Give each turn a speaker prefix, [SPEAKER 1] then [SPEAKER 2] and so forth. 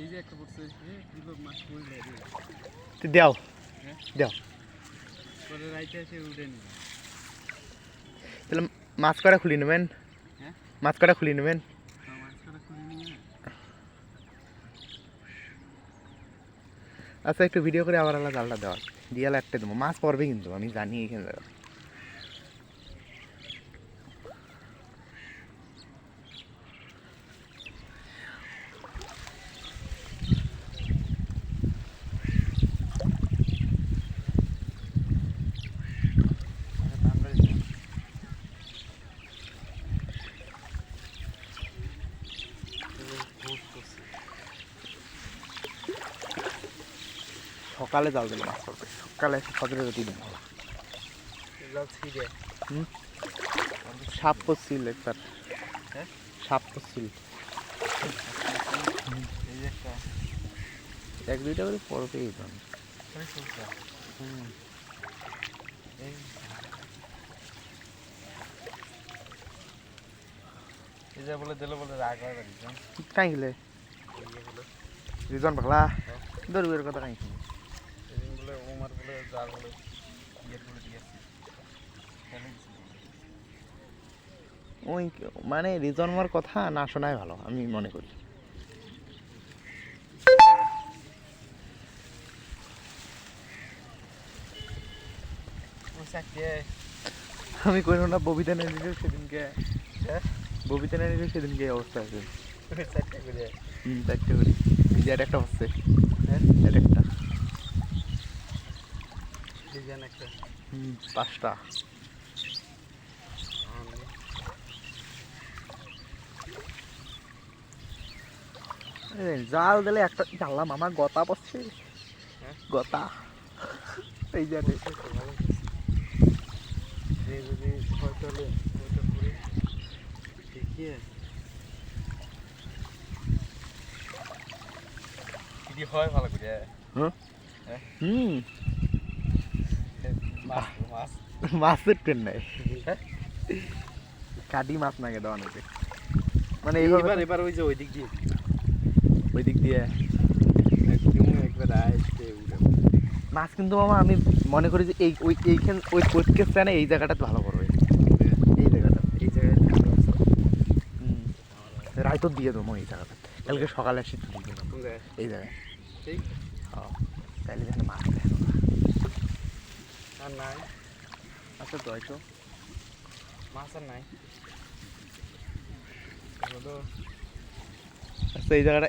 [SPEAKER 1] এই যে একটা পড়ছে এ মাছ পড়লে
[SPEAKER 2] দেও।
[SPEAKER 1] হ্যাঁ?
[SPEAKER 2] দেও।
[SPEAKER 1] পরে রাইতে এসে উঠে নি।
[SPEAKER 2] তাহলে মাছ কটা খুলি নেবেন?
[SPEAKER 1] হ্যাঁ?
[SPEAKER 2] মাছ কটা খুলি নেবেন?
[SPEAKER 1] নিয়ে
[SPEAKER 2] আচ্ছা একটু ভিডিও করে আবার আলাদা জালটা দেওয়ার। দিয়ালে একটা দেবো। মাছ পড়বে কিন্তু আমি জানি এইখানে সকালে জাল দিলে মাছ পড়বে। সকালে সকালে দিন সাপ পড়ছিল একবার? সাপ পড়ছিল এক দুইটা করে পড়বেই তো।
[SPEAKER 1] বলে দিল রাগ হয়
[SPEAKER 2] রিজন। দরবের কথা কাই
[SPEAKER 1] এদিন বলে ওমার বলে ইয়ে করে দিয়েছে
[SPEAKER 2] ওই মানে রিজন মার কথা না শোনাই ভালো আমি মনে করি। আমি কইল না ববিতা নিলে সেদিনকে
[SPEAKER 1] হ্যাঁ?
[SPEAKER 2] ববিতা নিলে সেদিনকে অবস্থা আছে
[SPEAKER 1] সাথে করে
[SPEAKER 2] হুম চারটে করি। একটা হচ্ছে
[SPEAKER 1] হ্যাঁ
[SPEAKER 2] আর একটা
[SPEAKER 1] ডিজাইন একটা।
[SPEAKER 2] হুম পাঁচটা। জাল দিলে একটা জানলাম আমার গতা পড়ছে।
[SPEAKER 1] হ্যাঁ?
[SPEAKER 2] গতা। এই যে
[SPEAKER 1] যদি করে দেখিয়ে। কি হয় ভালো করে।
[SPEAKER 2] হুম
[SPEAKER 1] হ্যাঁ?
[SPEAKER 2] হুম।
[SPEAKER 1] মাছ
[SPEAKER 2] মাছের ট্রেন নাই।
[SPEAKER 1] হ্যাঁ?
[SPEAKER 2] কাটি মাছ নাগে দেওয়া নাকি? মানে
[SPEAKER 1] এবার এবার ওই যে ওই দিক দিয়ে।
[SPEAKER 2] ওই দিক দিয়ে
[SPEAKER 1] একবার আসতে
[SPEAKER 2] মাছ কিন্তু মামা আমি মনে করি যে এই ওই এইখান ওই কোচকে স্থানে এই জায়গাটাতে ভালো করবে। এই জায়গাটা।
[SPEAKER 1] এই জায়গায়
[SPEAKER 2] রায়তর দিয়ে দেবো এই জায়গাটা। কালকে সকালে এসে তুলি দেবো। এই জায়গায়।
[SPEAKER 1] ঠিক।
[SPEAKER 2] হ্যাঁ তাইলে দেখেন মাছ দেখো
[SPEAKER 1] আর নাই।
[SPEAKER 2] আচ্ছা তো একটু
[SPEAKER 1] মাছ আর নাই।
[SPEAKER 2] আচ্ছা এই জায়গাটা